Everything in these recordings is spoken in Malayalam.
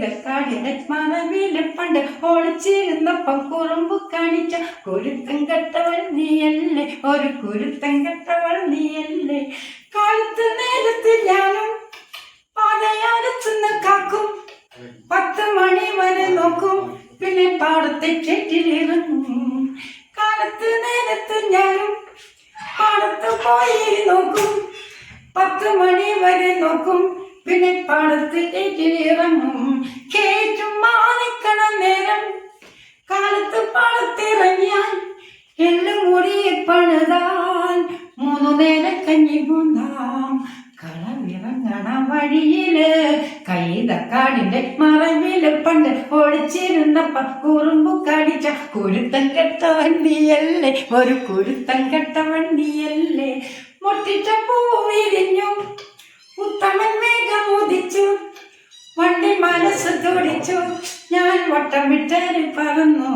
കൈതക്കാടിന്റെ മറവിൽ പണ്ട് ഒളിച്ചിരുന്നപ്പം കുറുമ്പ് കാണിച്ച കുരുത്തം കെട്ടവൾ നീയല്ലേ? ഒരു കുരുത്തം കെട്ടവൾ നീയല്ലേ? കാലത്ത് നേരത്ത് ഞാനും പാതയാരത്തുനിന്ന് കാക്കും. പത്ത് മണി വരെ നോക്കും പിന്നെ പാടത്തെ ചെറ്റിലിറങ്ങും കാലത്ത് നേരത്ത് ഞാനും പാടത്ത് പോയി നോക്കും. പത്ത് മണി വരെ നോക്കും പിന്നെ പാടത്ത് ചെറ്റിലിറങ്ങും മൂന്നു കഞ്ഞി പൂന്താം. കളവിറങ്ങണ വഴിയിൽ. കൈതക്കാടിന്റെ മറവിൽ പണ്ട് ഒളിച്ചിരുന്നപ്പ കുറുമ്പു കടിച്ച കുരുത്തം കെട്ട വണ്ടിയല്ലേ? ഒരു കുരുത്തം കെട്ട വണ്ടിയല്ലേ? മുട്ടിച്ച പൂവിരിഞ്ഞു ഉത്തമൻ മേഘം ഉദിച്ചു വണ്ടി മനസ്സ് തുടിച്ചു. ഞാൻ വട്ടം വിട്ടേറി പറന്നു.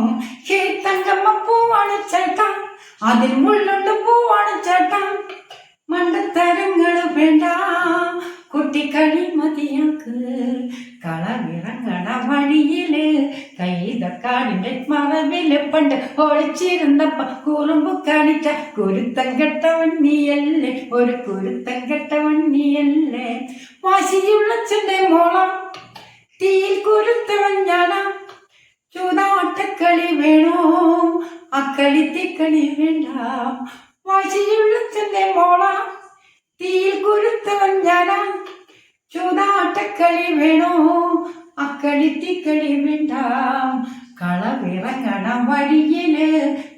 ഹേ തങ്കമ്മ പൂവാണ് ചേട്ടാ അതിൽ മുള്ളുണ്ട് പൂവാണ് ചേട്ടാ. മണ്ടത്തരങ്ങൾ വേണ്ട. കുട്ടിക്കളി മതിയാക്ക്. കളവിറങ്ങണ വഴിയിൽ. കൈതക്കാടിന്റെ മറവിൽ പണ്ട് ഒളിച്ചിരുന്നപ്പ കുറുമ്പ് കാണിച്ച കുരുത്തം കെട്ടവൻ നീയല്ലേ ഒരു കുരുത്തം കെട്ടവൻ നീയല്ലേ വാശിയുള്ളച്ചന്റെ മോള. തീയിൽ കുരുത്തവൻ അക്കളിത്തിക്കളി വേണ്ട വാശിയുള്ളച്ചന്റെ മോള തീയിൽ കുരുത്തവൻ ഞാനാ. ചൂതാട്ടക്കളി വേണോ? അക്കളിത്തിക്കളി വേണ്ട. കളവിറങ്ങണ വഴിയിൽ.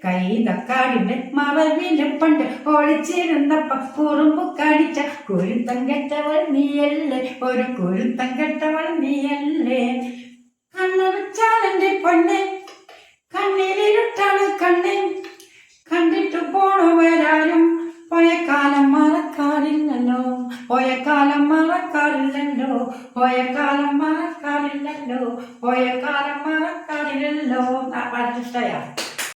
കൈതക്കാടിന്റെ മറവിൽ പണ്ട് ഒളിച്ചിരുന്നപ്പ കുറുമ്പ് കടിച്ച കുരുത്തം കെട്ടവൾ നീയല്ലേ? ഒരു കുരുത്തം കെട്ടവൾ നീയല്ലേ? പോയ കാലം മറക്കാറില്ലല്ലോ. പോയ കാലം മറക്കാറില്ലല്ലോ. പോയ കാലം മറക്കാറില്ലല്ലോ. പാട്ടിഷ്ടയാ